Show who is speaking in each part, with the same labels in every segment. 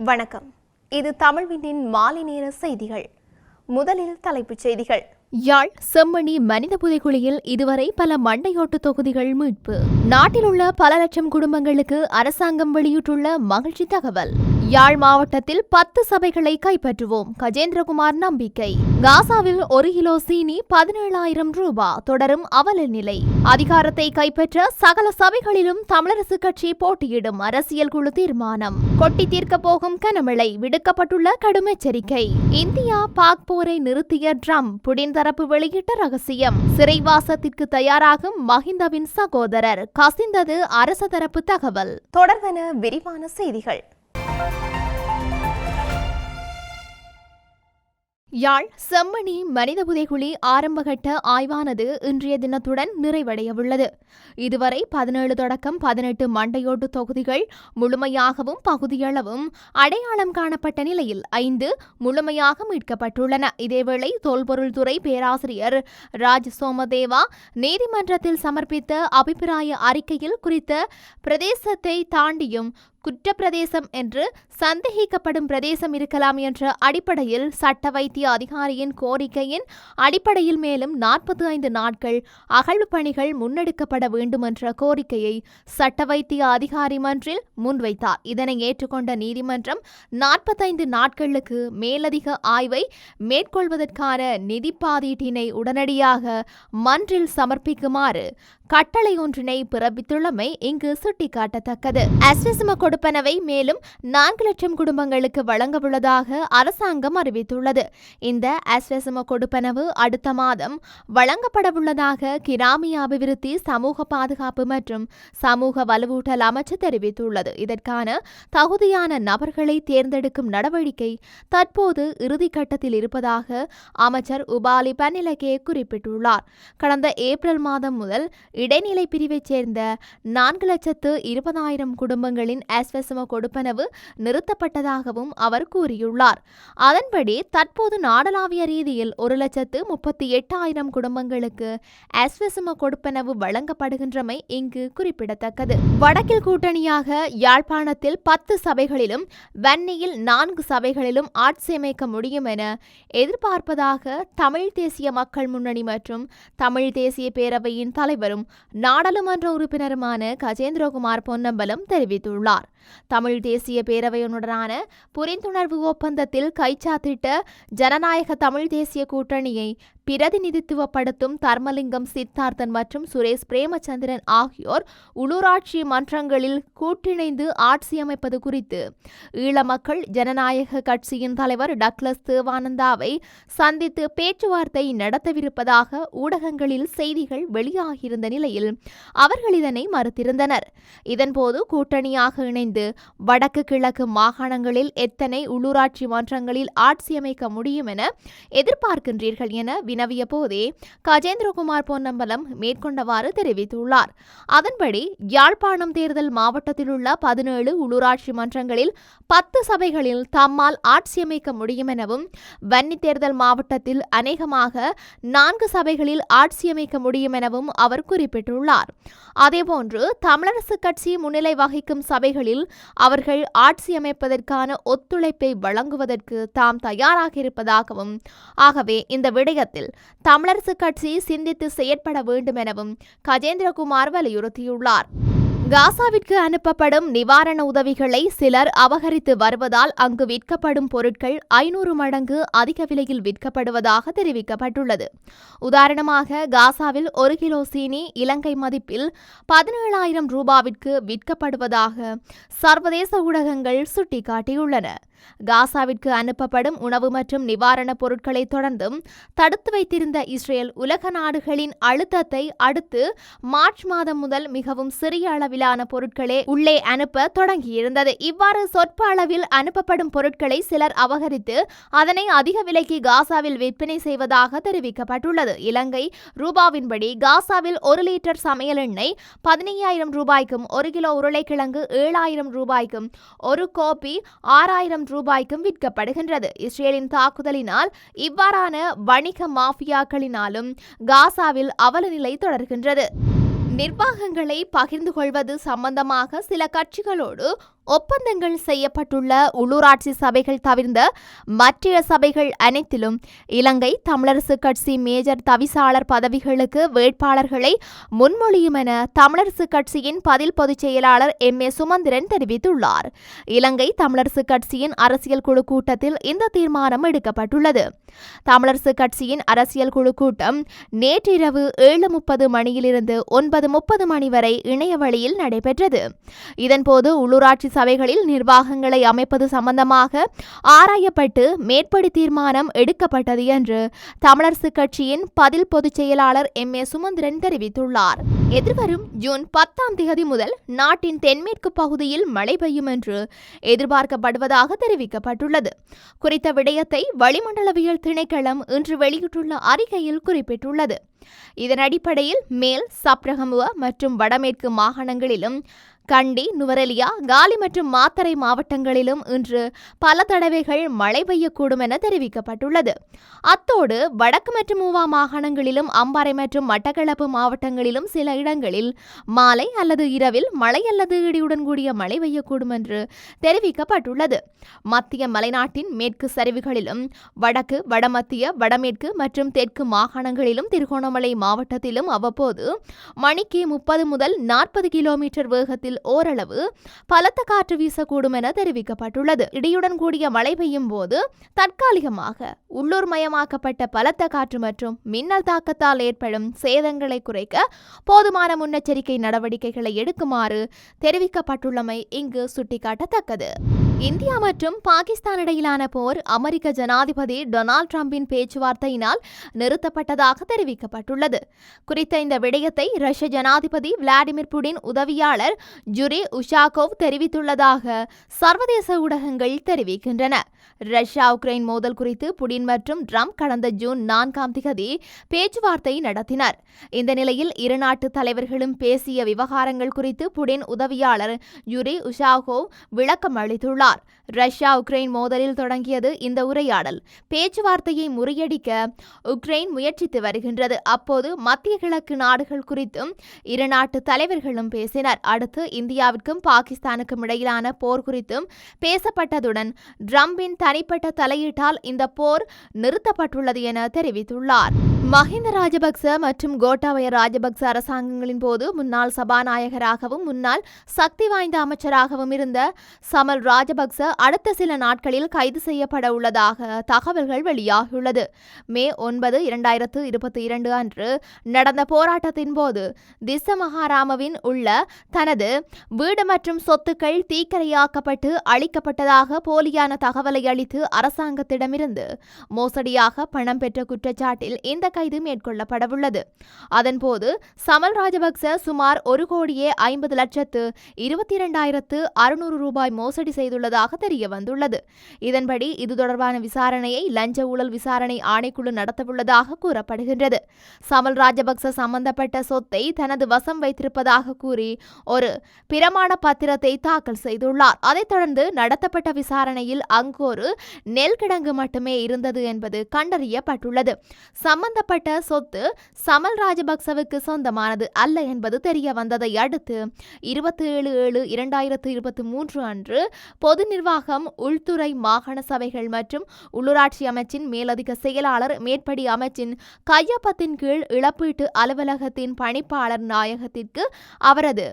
Speaker 1: வணக்கம். இது தமிழ்வினின் மாலை நேர செய்திகள். முதலில் தலைப்புச் செய்திகள்.
Speaker 2: யாழ் செம்மணி மனித புதைக்குழியில் இதுவரை பல மண்டையோட்டு தொகுதிகள் மீட்பு. நாட்டில் உள்ள பல லட்சம் குடும்பங்களுக்கு அரசாங்கம் வெளியிட்டுள்ள மகிழ்ச்சி தகவல். யாழ் மாவட்டத்தில் பத்து சபைகளை கைப்பற்றுவோம். கஜேந்திரகுமார் நம்பிக்கை. காசாவில் ஒரு கிலோ சீனி பதினேழாயிரம் ரூபாய் தொடரும் அவல நிலை. அதிகாரத்தை கைப்பற்ற சகல சபைகளிலும் தமிழரசு கட்சி போட்டியிடும் அரசியல் குழு தீர்மானம். கொட்டி தீர்க்க போகும் கனமழை விடுக்கப்பட்டுள்ள கடும் எச்சரிக்கை இந்தியா பாக் போரை நிறுத்திய ட்ரம்ப் புடின் தரப்பு வெளியிட்ட ரகசியம். சிறைவாசத்திற்கு தயாராகும் மஹிந்தவின் சகோதரர். கசிந்தது அரச தரப்பு தகவல்.
Speaker 1: தொடர்வன விரிவான செய்திகள்.
Speaker 2: யாழ் செம்மணி மனித புதைகுழி ஆரம்பகட்ட ஆய்வானது இன்றைய தினத்துடன் நிறைவடையவுள்ளது. இதுவரை பதினேழு தொடக்கம் பதினெட்டு மண்டையோட்டு தொகுதிகள் முழுமையாகவும் பகுதியளவும் அடையாளம் காணப்பட்ட நிலையில் ஐந்து முழுமையாக மீட்கப்பட்டுள்ளன. இதேவேளை தொல்பொருள் துறை பேராசிரியர் ராஜ் சோமதேவா நீதிமன்றத்தில் சமர்ப்பித்த அபிப்பிராய அறிக்கையில் குறித்த பிரதேசத்தை தாண்டியும் குற்றப்பிரதேசம் என்று சந்தேகிக்கப்படும் பிரதேசம் இருக்கலாம் என்ற அடிப்படையில் சட்ட வைத்திய அதிகாரியின் கோரிக்கையின் அடிப்படையில் மேலும் நாற்பத்தி ஐந்து நாட்கள் அகழ்வு பணிகள் முன்னெடுக்கப்பட வேண்டும் என்ற கோரிக்கையை சட்ட வைத்திய அதிகாரி மன்றில் முன்வைத்தார். இதனை ஏற்றுக்கொண்ட நீதிமன்றம் நாற்பத்தைந்து நாட்களுக்கு மேலதிக ஆய்வை மேற்கொள்வதற்கான நிதி பாதீட்டினை உடனடியாக மன்றில் சமர்ப்பிக்குமாறு கட்டளை ஒன்றினை பிறப்பித்துள்ளமை இங்கு சுட்டிக்காட்டத்தக்கது. கொடுப்பனவை மேலும் நான்கு லட்சம் குடும்பங்களுக்கு வழங்கவுள்ளதாக அரசாங்கம் அறிவித்துள்ளது. இந்த அஸ்வசம கொடுப்பனவு அடுத்த மாதம் வழங்கப்படவுள்ளதாக கிராமிய அபிவிருத்தி சமூக பாதுகாப்பு மற்றும் சமூக வலுவூட்டல் அமைச்சு தெரிவித்துள்ளது. இதற்கான தகுதியான நபர்களை தேர்ந்தெடுக்கும் நடவடிக்கை தற்போது இறுதிக்கட்டத்தில் இருப்பதாக அமைச்சர் உபாலி பன்னிலகே குறிப்பிட்டுள்ளார். கடந்த ஏப்ரல் மாதம் முதல் இடைநிலை பிரிவைச் சேர்ந்த நான்கு லட்சத்து இருபதாயிரம் குடும்பங்களின் அஸ்வசம கொடுப்பனவு நிறுத்தப்பட்டதாகவும் அவர் கூறியுள்ளார். அதன்படி தற்போது நாடளாவிய ரீதியில் ஒரு லட்சத்து முப்பத்தி எட்டாயிரம் குடும்பங்களுக்கு அஸ்வசம கொடுப்பனவு வழங்கப்படுகின்றமை இங்கு குறிப்பிடத்தக்கது. வடக்கில் கூட்டணியாக யாழ்ப்பாணத்தில் பத்து சபைகளிலும் வன்னியில் நான்கு சபைகளிலும் ஆட்சி அமைக்க முடியும் என எதிர்பார்ப்பதாக தமிழ் தேசிய மக்கள் முன்னணி மற்றும் தமிழ் தேசிய பேரவையின் தலைவரும் நாடாளுமன்ற உறுப்பினருமான கஜேந்திரகுமார் பொன்னம்பலம் தெரிவித்துள்ளார். தமிழ் தேசிய பேரவையுடனான புரிந்துணர்வு ஒப்பந்தத்தில் கைச்சாத்திட்ட ஜனநாயக தமிழ் தேசிய கூட்டணியை பிரதிநிதித்துவப்படுத்தும் தர்மலிங்கம் சித்தார்த்தன் மற்றும் சுரேஷ் பிரேமச்சந்திரன் ஆகியோர் உள்ளூராட்சி மன்றங்களில் கூட்டிணைந்து ஆட்சி அமைப்பது குறித்து. ஈழ மக்கள் ஜனநாயக கட்சியின் தலைவர் டக்ளஸ் தேவானந்தாவை சந்தித்து பேச்சுவார்த்தை நடத்தவிருப்பதாக ஊடகங்களில் செய்திகள் வெளியாகியிருந்த நிலையில் அவர்கள் இதனை மறுத்திருந்தனர். இதன்போது கூட்டணியாக இணைந்து வடக்கு கிழக்கு மாகாணங்களில் எத்தனை உள்ளூராட்சி மன்றங்களில் ஆட்சி அமைக்க முடியும் என எதிர்பார்க்கின்றீர்கள் என வினவிய போதே கஜேந்திரகுமார் பொன்னம்பலம் மேற்கொண்டவாறு தெரிவித்துள்ளார். அதன்படி யாழ்ப்பாணம் தேர்தல் மாவட்டத்தில் உள்ள பதினேழு உள்ளூராட்சி மன்றங்களில் பத்து சபைகளில் தம்மால் ஆட்சியமைக்க முடியும் எனவும் வன்னி தேர்தல் மாவட்டத்தில் அநேகமாக நான்கு சபைகளில் ஆட்சியமைக்க முடியும் எனவும் அவர் குறிப்பிட்டுள்ளார். அதேபோன்று தமிழரசு கட்சி முன்னிலை வகிக்கும் சபைகளில் அவர்கள் ஆட்சி அமைப்பதற்கான ஒத்துழைப்பை வழங்குவதற்கு தாம் தயாராக இருப்பதாகவும் ஆகவே இந்த விடயத்தில் தமிழரசு கட்சி சிந்தித்து செயற்பட வேண்டும் எனவும் கஜேந்திரகுமார் வலியுறுத்தியுள்ளார். காசாவிற்கு அனுப்பப்படும் நிவாரண உதவிகளை சிலர் அபகரித்து வருவதால் அங்கு விற்கப்படும் பொருட்கள் ஐநூறு மடங்கு அதிக விலையில் விற்கப்படுவதாக தெரிவிக்கப்பட்டுள்ளது. உதாரணமாக காசாவில் ஒரு கிலோ சீனி இலங்கை மதிப்பில் பதினேழாயிரம் ரூபாவிற்கு விற்கப்படுவதாக சர்வதேச ஊடகங்கள் சுட்டிக்காட்டியுள்ளன. காசாவிற்கு அனுப்பப்படும் உணவு மற்றும் நிவாரணப் பொருட்களை தொடர்ந்தும் தடுத்து வைத்திருந்த இஸ்ரேல் உலக நாடுகளின் அழுத்தத்தை அடுத்து மார்ச் மாதம் முதல் மிகவும் சிறிய அளவிலான பொருட்களே உள்ளே அனுப்ப தொடங்கியிருந்தது. இவ்வாறு சொற்ப அளவில் அனுப்பப்படும் பொருட்களை சிலர் அபகரித்து அதனை அதிக விலைக்கு காசாவில் விற்பனை செய்வதாக தெரிவிக்கப்பட்டுள்ளது. இலங்கை ரூபாவின்படி காசாவில் ஒரு லிட்டர் சமையல் எண்ணெய் பதினையாயிரம் ரூபாய்க்கும் ஒரு கிலோ உருளைக்கிழங்கு ஏழாயிரம் ரூபாய்க்கும் ஒரு கோப்பி ஆறாயிரம் ரூபாய்க்கும் விற்கப்படுகின்றது. இஸ்ரேலின் தாக்குதலினால் இவ்வாறான வணிக மாஃபியாக்களினாலும் காசாவில் அவல நிலை தொடர்கின்றது. நிர்வாகங்களை பகிர்ந்து கொள்வது சம்பந்தமாக சில கட்சிகளோடு ஒப்பந்தங்கள் செய்யப்பட்டுள்ள உள்ளூராட்சி சபைகள் தவிர்ந்த மற்ற சபைகள் அனைத்திலும் இலங்கை தமிழரசு கட்சி மேஜர் தவிசாளர் பதவிகளுக்கு வேட்பாளர்களை முன்மொழியும் என தமிழரசு கட்சியின் பதில் பொதுச் செயலாளர் எம். ஏ. சுமந்திரன் தெரிவித்துள்ளார். இலங்கை தமிழரசு கட்சியின் அரசியல் குழு கூட்டத்தில் இந்த தீர்மானம் எடுக்கப்பட்டுள்ளது. தமிழரசு கட்சியின் அரசியல் குழு கூட்டம் நேற்றிரவு ஏழு முப்பது மணியிலிருந்து ஒன்பது முப்பது மணி வரை இணைய வழியில் நடைபெற்றது. இதன்போது உள்ளூராட்சி சபைகளில் நிர்வாகங்களை அமைப்பது சம்பந்தமாக ஆராயப்பட்டு மேற்படி தீர்மானம் எடுக்கப்பட்டது என்று தமிழரசு கட்சியின் பதில் பொதுச் செயலாளர் எம். ஏ. சுமந்திரன் தெரிவித்துள்ளார். எதிர்வரும் ஜூன் பத்தாம் தேதி முதல் நாட்டின் தென்மேற்கு பகுதியில் மழை பெய்யும் என்று எதிர்பார்க்கப்படுவதாக தெரிவிக்கப்பட்டுள்ளது. குறித்த விடயத்தை வளிமண்டலவியல் திணைக்களம் இன்று வெளியிட்டுள்ள அறிக்கையில் குறிப்பிட்டுள்ளது. இதன் அடிப்படையில் மேல் சப்ரகமுவ மற்றும் வடமேற்கு மாகாணங்களிலும் கண்டி நுவரெலியா காலி மற்றும் மாத்தறை மாவட்டங்களிலும் இன்று பல தடவைகள் மழை பெய்யக்கூடும் என தெரிவிக்கப்பட்டுள்ளது. அத்தோடு வடக்கு மற்றும் மூவா மாகாணங்களிலும் அம்பாறை மற்றும் மட்டக்களப்பு மாவட்டங்களிலும் சில இடங்களில் மாலை அல்லது இரவில் மழை அல்லது இடியுடன் கூடிய மழை பெய்யக்கூடும் என்று தெரிவிக்கப்பட்டுள்ளது. மத்திய மலைநாட்டின் மேற்கு சரிவுகளிலும் வடக்கு வடமத்திய வடமேற்கு மற்றும் தெற்கு மாகாணங்களிலும் திருகோணமலை மாவட்டத்திலும் அவ்வப்போது மணிக்கு முப்பது முதல் நாற்பது கிலோமீட்டர் வேகத்தில் ஓரளவு பலத்த காற்று வீசக்கூடும் என தெரிவிக்கப்பட்டுள்ளது. இடியுடன் கூடிய மழை பெய்யும் போது தற்காலிகமாக உள்ளூர் மயமாக்கப்பட்ட பலத்த காற்று மற்றும் மின்னல் தாக்கத்தால் ஏற்படும் சேதங்களை குறைக்க போதுமான முன்னெச்சரிக்கை நடவடிக்கைகளை எடுக்குமாறு தெரிவிக்கப்பட்டுள்ளமை இங்கு சுட்டிக்காட்டத்தக்கது. இந்தியா மற்றும் பாகிஸ்தான் இடையிலான போர் அமெரிக்க ஜனாதிபதி டொனால்ட் ட்ரம்பின் பேச்சுவார்த்தையினால் நிறுத்தப்பட்டதாக தெரிவிக்கப்பட்டுள்ளது. குறித்த இந்த விடயத்தை ரஷ்ய ஜனாதிபதி விளாடிமிர் புடின் உதவியாளர் ஜுரி உஷாகோவ் தெரிவித்துள்ளதாக சர்வதேச ஊடகங்கள் தெரிவிக்கின்றன. ரஷ்யா உக்ரைன் மோதல் குறித்து புடின் மற்றும் ட்ரம்ப் கடந்த ஜூன் நான்காம் திகதி பேச்சுவார்த்தை நடத்தினர். இந்த நிலையில் இரு நாட்டு தலைவர்களும் பேசிய விவகாரங்கள் குறித்து புடின் உதவியாளர் யுரி உஷாகோவ் விளக்கம் அளித்துள்ளார். ரஷ்யா உக்ரைன் மோதலில் தொடங்கியது இந்த உரையாடல். பேச்சுவார்த்தையை முறியடிக்க உக்ரைன் முயற்சித்து வருகின்றது. அப்போது மத்திய கிழக்கு நாடுகள் குறித்தும் இரு நாட்டு தலைவர்களும் பேசினர். அடுத்து இந்தியாவிற்கும் பாகிஸ்தானுக்கும் இடையிலான போர் குறித்தும் பேசப்பட்டதுடன் ட்ரம்பின் தனிப்பட்ட தலையீட்டால் இந்த போர் நிறுத்தப்பட்டுள்ளது என தெரிவித்துள்ளார். மஹிந்த ராஜபக்ச மற்றும் கோட்டாபய ராஜபக்ச அரசாங்கங்களின் போது முன்னாள் சபாநாயகராகவும் முன்னாள் சக்தி வாய்ந்த அமைச்சராகவும் இருந்த சமல் ராஜபக்ச அடுத்த சில நாட்களில் கைது செய்யப்பட உள்ளதாக தகவல்கள் வெளியாகியுள்ளது. மே ஒன்பது இரண்டாயிரத்து இருபத்தி இரண்டு அன்று நடந்த போராட்டத்தின் போது திஸ்ஸ மகாராமவின் உள்ள தனது வீடு மற்றும் சொத்துக்கள் தீக்கரையாக்கப்பட்டு அளிக்கப்பட்டதாக போலியான தகவலை அளித்து அரசாங்கத்திடமிருந்து மோசடியாக பணம் பெற்ற குற்றச்சாட்டில் இந்த கைது மேற்கொள்ளப்படவுள்ளது. அதன்போது சமல் ராஜபக்ச சுமார் ஒரு கோடியே ஐம்பது லட்சத்து இருபத்தி இரண்டாயிரத்து அறுநூறு ரூபாய் மோசடி செய்துள்ளதாக தெரிய வந்துள்ளது இதன்படி இது தொடர்பான விசாரணையை லஞ்ச ஊழல் விசாரணை ஆணைக்குழு நடத்தவுள்ளதாக கூறப்படுகின்றது. சமல் ராஜபக்ச சம்பந்தப்பட்ட சொத்தை தனது வசம் வைத்திருப்பதாக கூறி ஒரு பிரமாண பத்திரத்தை தாக்கல் செய்துள்ளார். அதைத் தொடர்ந்து நடத்தப்பட்ட விசாரணையில் அங்கு ஒரு நெல் கிடங்கு மட்டுமே இருந்தது என்பது கண்டறியப்பட்டுள்ளது. சம்பந்தப்பட்ட சொத்து சமல் ராஜபக்சவுக்கு சொந்தமானது அல்ல என்பது தெரிய வந்ததை அடுத்து இருபத்தி ஏழு ஏழு இரண்டாயிரத்து இருபத்தி மூன்று அன்று பொது நிர்வாகம் உள்துறை மாகாண சபைகள் மற்றும் உள்ளூராட்சி அமைச்சின் மேலதிக செயலாளர் மேற்படி அமைச்சின் கையொப்பத்தின் கீழ் இழப்பீட்டு அலுவலகத்தின் பணிப்பாளர் நாயகத்திற்கு அவரது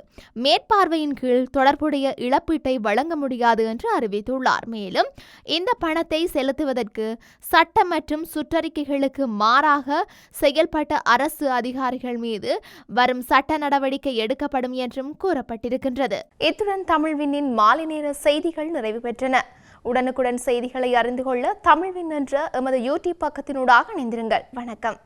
Speaker 2: மேற்பார்வையின் கீழ் தொடர்புடைய இழப்பீட்டை வழங்க முடியாது என்று அறிவித்துள்ளார். மேலும் இந்த பணத்தை செலுத்துவதற்கு சட்ட மற்றும் சுற்றறிக்கைகளுக்கு மாறாக செயல்பட்ட அரசு அதிகாரிகள் மீது வரும் சட்ட நடவடிக்கை எடுக்கப்படும் என்றும் கூறப்பட்டிருக்கின்றது.
Speaker 1: இத்துடன் தமிழ்வினின் மாலை நேர செய்திகள் நிறைவு பெற்றன. உடனுக்குடன் செய்திகளை அறிந்து கொள்ள தமிழ்வின் என்ற எமது யூடியூப் பக்கத்தினூடாக இணைந்திருங்கள். வணக்கம்.